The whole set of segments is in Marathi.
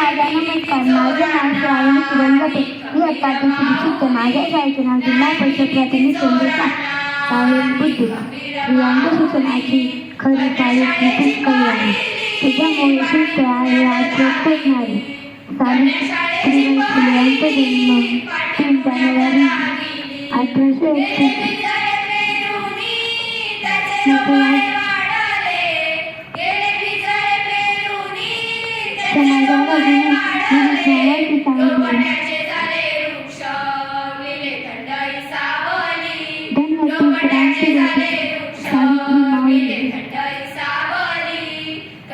नाव श्रावणी किरण गटे मी आता दुसरी शिकते माझ्या शाळेचे नाव जिल्हा परिषद प्राथमिक केंद्र साहेब बुद्धी स्त्रियांच्या शिक्षणाची खरी तारीख नक्कीच कमी आहे त्याच्यामुळे शिस्त आहे आज प्रत्येक नारी सावित्रीबाई फुले यांचा जन्म तीन जानेवारी अठराशे एकतीस समाजाला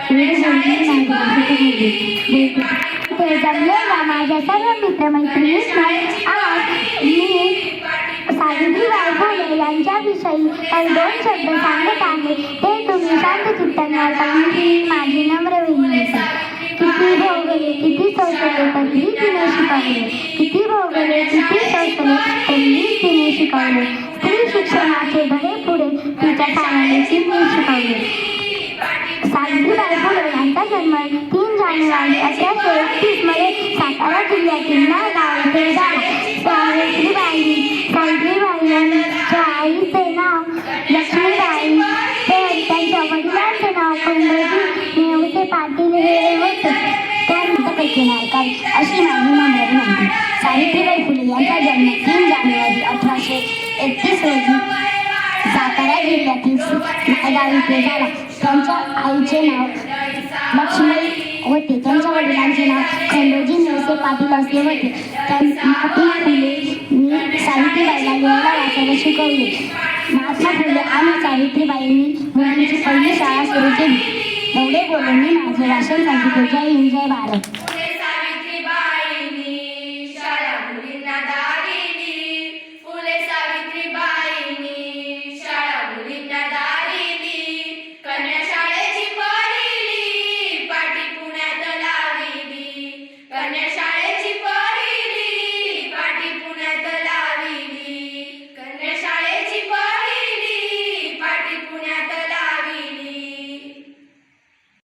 जुने महात्मावाची सांगितले धन्यती ते माझ्या सर्व मित्रमैत्रिणींना आज मी सावित्रीबाई फुले यांच्याविषयी काही दोन शब्द सांगत आहे. ते तुम्ही शांत चित्तांना माझी नम्र विनंती. किती भोगले किती सोसले तरीही तिने शिकवले किती भोगले किती सोसले तरीही तिने शिकवले स्त्री शिक्षणाचे धडे पुढे तिच्या सामाने तिने शिकवले सावित्रीबाई फुले यांचा जन्म तीन जानेवारी अठराशे पाटील हे होते. त्यानंतरपैकी नायकावी अशी माझी नम्र विनंती सावित्रीबाई फुले यांचा जन्म तीन जानेवारी अठराशे एकतीस रोजी सातारा जिल्ह्यातील नायगाव झाला त्यांच्या आईचे नाव लक्ष्मी होते. त्यांच्या वडिलांचे नाव खंडोजी नेवसे पाटील असले होते. महात्मा फुले मी सावित्रीबाईला लिहायला वाचायला शिकवले. महात्मा फुले आणि सावित्रीबाईंनी मुलांची पहिली शाळा सुरू केली. एवढे बोलून मी माझे भाषण सांगितले जय हिंद जय भारत